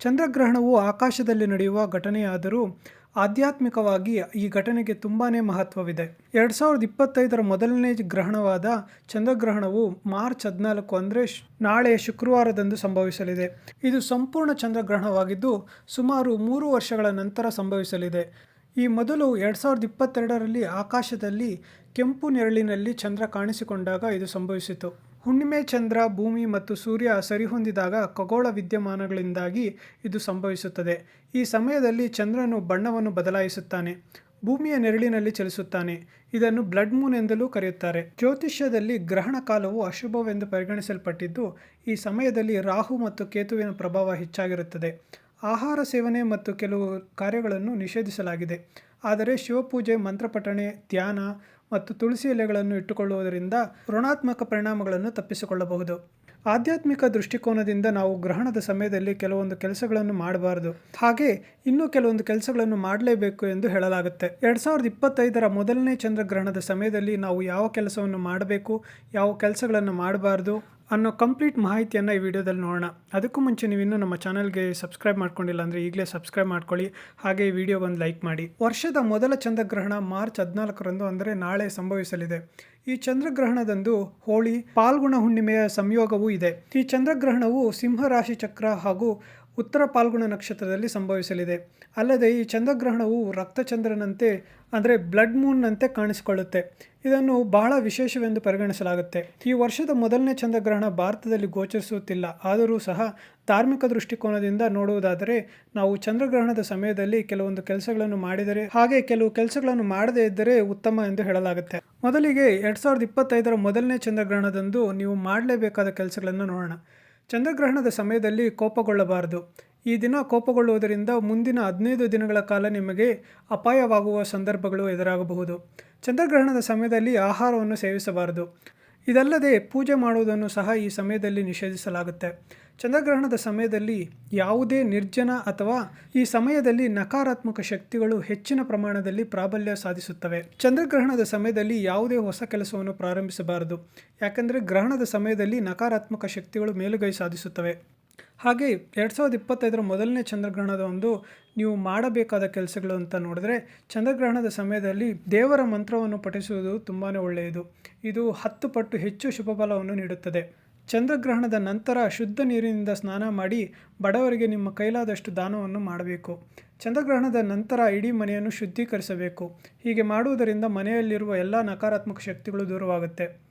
ಚಂದ್ರಗ್ರಹಣವು ಆಕಾಶದಲ್ಲಿ ನಡೆಯುವ ಘಟನೆಯಾದರೂ ಆಧ್ಯಾತ್ಮಿಕವಾಗಿ ಈ ಘಟನೆಗೆ ತುಂಬಾ ಮಹತ್ವವಿದೆ. ಎರಡು ಸಾವಿರದ ಇಪ್ಪತ್ತೈದರ ಮೊದಲನೇ ಗ್ರಹಣವಾದ ಚಂದ್ರಗ್ರಹಣವು ಮಾರ್ಚ್ ಹದಿನಾಲ್ಕು ಅಂದರೆ ನಾಳೆ ಶುಕ್ರವಾರದಂದು ಸಂಭವಿಸಲಿದೆ. ಇದು ಸಂಪೂರ್ಣ ಚಂದ್ರಗ್ರಹಣವಾಗಿದ್ದು ಸುಮಾರು ಮೂರು ವರ್ಷಗಳ ನಂತರ ಸಂಭವಿಸಲಿದೆ. ಈ ಮೊದಲು ಎರಡು ಸಾವಿರದ ಇಪ್ಪತ್ತೆರಡರಲ್ಲಿ ಆಕಾಶದಲ್ಲಿ ಕೆಂಪು ನೆರಳಿನಲ್ಲಿ ಚಂದ್ರ ಕಾಣಿಸಿಕೊಂಡಾಗ ಇದು ಸಂಭವಿಸಿತು. ಹುಣ್ಣಿಮೆ, ಚಂದ್ರ, ಭೂಮಿ ಮತ್ತು ಸೂರ್ಯ ಸರಿಹೊಂದಿದಾಗ ಖಗೋಳ ವಿದ್ಯಮಾನಗಳಿಂದಾಗಿ ಇದು ಸಂಭವಿಸುತ್ತದೆ. ಈ ಸಮಯದಲ್ಲಿ ಚಂದ್ರನು ಬಣ್ಣವನ್ನು ಬದಲಾಯಿಸುತ್ತಾನೆ, ಭೂಮಿಯ ನೆರಳಿನಲ್ಲಿ ಚಲಿಸುತ್ತಾನೆ. ಇದನ್ನು ಬ್ಲಡ್ ಮೂನ್ ಎಂದಲೂ ಕರೆಯುತ್ತಾರೆ. ಜ್ಯೋತಿಷ್ಯದಲ್ಲಿ ಗ್ರಹಣ ಕಾಲವು ಅಶುಭವೆಂದು ಪರಿಗಣಿಸಲ್ಪಟ್ಟಿದ್ದು, ಈ ಸಮಯದಲ್ಲಿ ರಾಹು ಮತ್ತು ಕೇತುವಿನ ಪ್ರಭಾವ ಹೆಚ್ಚಾಗಿರುತ್ತದೆ. ಆಹಾರ ಸೇವನೆ ಮತ್ತು ಕೆಲವು ಕಾರ್ಯಗಳನ್ನು ನಿಷೇಧಿಸಲಾಗಿದೆ. ಆದರೆ ಶಿವಪೂಜೆ, ಮಂತ್ರಪಠಣೆ, ಧ್ಯಾನ ಮತ್ತು ತುಳಸಿ ಎಲೆಗಳನ್ನು ಇಟ್ಟುಕೊಳ್ಳುವುದರಿಂದ ಋಣಾತ್ಮಕ ಪರಿಣಾಮಗಳನ್ನು ತಪ್ಪಿಸಿಕೊಳ್ಳಬಹುದು. ಆಧ್ಯಾತ್ಮಿಕ ದೃಷ್ಟಿಕೋನದಿಂದ ನಾವು ಗ್ರಹಣದ ಸಮಯದಲ್ಲಿ ಕೆಲವೊಂದು ಕೆಲಸಗಳನ್ನು ಮಾಡಬಾರದು. ಹಾಗೆ ಇನ್ನೂ ಕೆಲವೊಂದು ಕೆಲಸಗಳನ್ನು ಮಾಡಲೇಬೇಕು ಎಂದು ಹೇಳಲಾಗುತ್ತೆ. ಎರಡು ಸಾವಿರದ ಇಪ್ಪತ್ತೈದರ ಮೊದಲನೇ ಚಂದ್ರಗ್ರಹಣದ ಸಮಯದಲ್ಲಿ ನಾವು ಯಾವ ಕೆಲಸವನ್ನು ಮಾಡಬೇಕು, ಯಾವ ಕೆಲಸಗಳನ್ನು ಮಾಡಬಾರ್ದು ಅನ್ನೋ ಕಂಪ್ಲೀಟ್ ಮಾಹಿತಿಯನ್ನು ಈ ವಿಡಿಯೋದಲ್ಲಿ ನೋಡೋಣ. ಅದಕ್ಕೂ ಮುಂಚೆ ನೀವು ಇನ್ನೂ ನಮ್ಮ ಚಾನಲ್ಗೆ ಸಬ್ಸ್ಕ್ರೈಬ್ ಮಾಡ್ಕೊಂಡಿಲ್ಲ ಅಂದರೆ ಈಗಲೇ ಸಬ್ಸ್ಕ್ರೈಬ್ ಮಾಡ್ಕೊಳ್ಳಿ. ಹಾಗೆ ಈ ವಿಡಿಯೋ ಒಂದು ಲೈಕ್ ಮಾಡಿ. ವರ್ಷದ ಮೊದಲ ಚಂದ್ರಗ್ರಹಣ ಮಾರ್ಚ್ ಹದಿನಾಲ್ಕರಂದು ಅಂದರೆ ನಾಳೆ ಸಂಭವಿಸಲಿದೆ. ಈ ಚಂದ್ರಗ್ರಹಣದಂದು ಹೋಳಿ, ಪಾಲ್ಗುಣ ಹುಣ್ಣಿಮೆಯ ಸಂಯೋಗವೂ ಇದೆ. ಈ ಚಂದ್ರಗ್ರಹಣವು ಸಿಂಹರಾಶಿ ಚಕ್ರ ಹಾಗೂ ಉತ್ತರ ಪಾಲ್ಗುಣ ನಕ್ಷತ್ರದಲ್ಲಿ ಸಂಭವಿಸಲಿದೆ. ಅಲ್ಲದೆ ಈ ಚಂದ್ರಗ್ರಹಣವು ರಕ್ತಚಂದ್ರನಂತೆ, ಅಂದರೆ ಬ್ಲಡ್ ಮೂನ್ನಂತೆ ಕಾಣಿಸಿಕೊಳ್ಳುತ್ತೆ. ಇದನ್ನು ಬಹಳ ವಿಶೇಷವೆಂದು ಪರಿಗಣಿಸಲಾಗುತ್ತೆ. ಈ ವರ್ಷದ ಮೊದಲನೇ ಚಂದ್ರಗ್ರಹಣ ಭಾರತದಲ್ಲಿ ಗೋಚರಿಸುತ್ತಿಲ್ಲ. ಆದರೂ ಸಹ ಧಾರ್ಮಿಕ ದೃಷ್ಟಿಕೋನದಿಂದ ನೋಡುವುದಾದರೆ, ನಾವು ಚಂದ್ರಗ್ರಹಣದ ಸಮಯದಲ್ಲಿ ಕೆಲವೊಂದು ಕೆಲಸಗಳನ್ನು ಮಾಡಿದರೆ, ಹಾಗೆ ಕೆಲವು ಕೆಲಸಗಳನ್ನು ಮಾಡದೇ ಇದ್ದರೆ ಉತ್ತಮ ಎಂದು ಹೇಳಲಾಗುತ್ತೆ. ಮೊದಲಿಗೆ ಎರಡು ಸಾವಿರದ ಇಪ್ಪತ್ತೈದರ ಮೊದಲನೇ ಚಂದ್ರಗ್ರಹಣದಂದು ನೀವು ಮಾಡಲೇಬೇಕಾದ ಕೆಲಸಗಳನ್ನು ನೋಡೋಣ. ಚಂದ್ರಗ್ರಹಣದ ಸಮಯದಲ್ಲಿ ಕೋಪಗೊಳ್ಳಬಾರದು. ಈ ದಿನ ಕೋಪಗೊಳ್ಳುವುದರಿಂದ ಮುಂದಿನ ಹದಿನೈದು ದಿನಗಳ ಕಾಲ ನಿಮಗೆ ಅಪಾಯವಾಗುವ ಸಂದರ್ಭಗಳು ಎದುರಾಗಬಹುದು. ಚಂದ್ರಗ್ರಹಣದ ಸಮಯದಲ್ಲಿ ಆಹಾರವನ್ನು ಸೇವಿಸಬಾರದು. ಇದಲ್ಲದೆ ಪೂಜೆ ಮಾಡುವುದನ್ನು ಸಹ ಈ ಸಮಯದಲ್ಲಿ ನಿಷೇಧಿಸಲಾಗುತ್ತೆ. ಚಂದ್ರಗ್ರಹಣದ ಸಮಯದಲ್ಲಿ ಯಾವುದೇ ನಿರ್ಜನ ಅಥವಾ ಈ ಸಮಯದಲ್ಲಿ ನಕಾರಾತ್ಮಕ ಶಕ್ತಿಗಳು ಹೆಚ್ಚಿನ ಪ್ರಮಾಣದಲ್ಲಿ ಪ್ರಾಬಲ್ಯ ಸಾಧಿಸುತ್ತವೆ. ಚಂದ್ರಗ್ರಹಣದ ಸಮಯದಲ್ಲಿ ಯಾವುದೇ ಹೊಸ ಕೆಲಸವನ್ನು ಪ್ರಾರಂಭಿಸಬಾರದು. ಯಾಕೆಂದರೆ ಗ್ರಹಣದ ಸಮಯದಲ್ಲಿ ನಕಾರಾತ್ಮಕ ಶಕ್ತಿಗಳು ಮೇಲುಗೈ ಸಾಧಿಸುತ್ತವೆ. ಹಾಗೆ ಎರಡು ಸಾವಿರದ ಇಪ್ಪತ್ತೈದರ ಮೊದಲನೇ ಚಂದ್ರಗ್ರಹಣದ ಒಂದು ನೀವು ಮಾಡಬೇಕಾದ ಕೆಲಸಗಳು ಅಂತ ನೋಡಿದ್ರೆ, ಚಂದ್ರಗ್ರಹಣದ ಸಮಯದಲ್ಲಿ ದೇವರ ಮಂತ್ರವನ್ನು ಪಠಿಸುವುದು ತುಂಬಾ ಒಳ್ಳೆಯದು. ಇದು ಹತ್ತು ಪಟ್ಟು ಹೆಚ್ಚು ಶುಭ ಫಲವನ್ನು ನೀಡುತ್ತದೆ. ಚಂದ್ರಗ್ರಹಣದ ನಂತರ ಶುದ್ಧ ನೀರಿನಿಂದ ಸ್ನಾನ ಮಾಡಿ ಬಡವರಿಗೆ ನಿಮ್ಮ ಕೈಲಾದಷ್ಟು ದಾನವನ್ನು ಮಾಡಬೇಕು. ಚಂದ್ರಗ್ರಹಣದ ನಂತರ ಇಡೀ ಮನೆಯನ್ನು ಶುದ್ಧೀಕರಿಸಬೇಕು. ಹೀಗೆ ಮಾಡುವುದರಿಂದ ಮನೆಯಲ್ಲಿರುವ ಎಲ್ಲ ನಕಾರಾತ್ಮಕ ಶಕ್ತಿಗಳು ದೂರವಾಗುತ್ತೆ.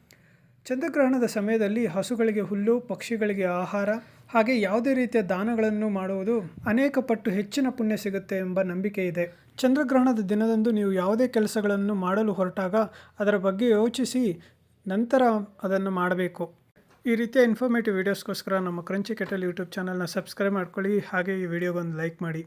ಚಂದ್ರಗ್ರಹಣದ ಸಮಯದಲ್ಲಿ ಹಸುಗಳಿಗೆ ಹುಲ್ಲು, ಪಕ್ಷಿಗಳಿಗೆ ಆಹಾರ, ಹಾಗೆ ಯಾವುದೇ ರೀತಿಯ ದಾನಗಳನ್ನು ಮಾಡುವುದು ಅನೇಕ ಪಟ್ಟು ಹೆಚ್ಚಿನ ಪುಣ್ಯ ಸಿಗುತ್ತೆ ಎಂಬ ನಂಬಿಕೆ ಇದೆ. ಚಂದ್ರಗ್ರಹಣದ ದಿನದಂದು ನೀವು ಯಾವುದೇ ಕೆಲಸಗಳನ್ನು ಮಾಡಲು ಹೊರಟಾಗ ಅದರ ಬಗ್ಗೆ ಯೋಚಿಸಿ ನಂತರ ಅದನ್ನು ಮಾಡಬೇಕು. ಈ ರೀತಿಯ ಇನ್ಫಾರ್ಮೇಟಿವ್ ವೀಡಿಯೋಸ್ಗೋಸ್ಕರ ನಮ್ಮ ಕ್ರಂಚಿ ಕೆಟಲ್ ಯೂಟ್ಯೂಬ್ ಚಾನಲ್ನ ಸಬ್ಸ್ಕ್ರೈಬ್ ಮಾಡ್ಕೊಳ್ಳಿ, ಹಾಗೆ ಈ ವಿಡಿಯೋಗೊಂದು ಲೈಕ್ ಮಾಡಿ.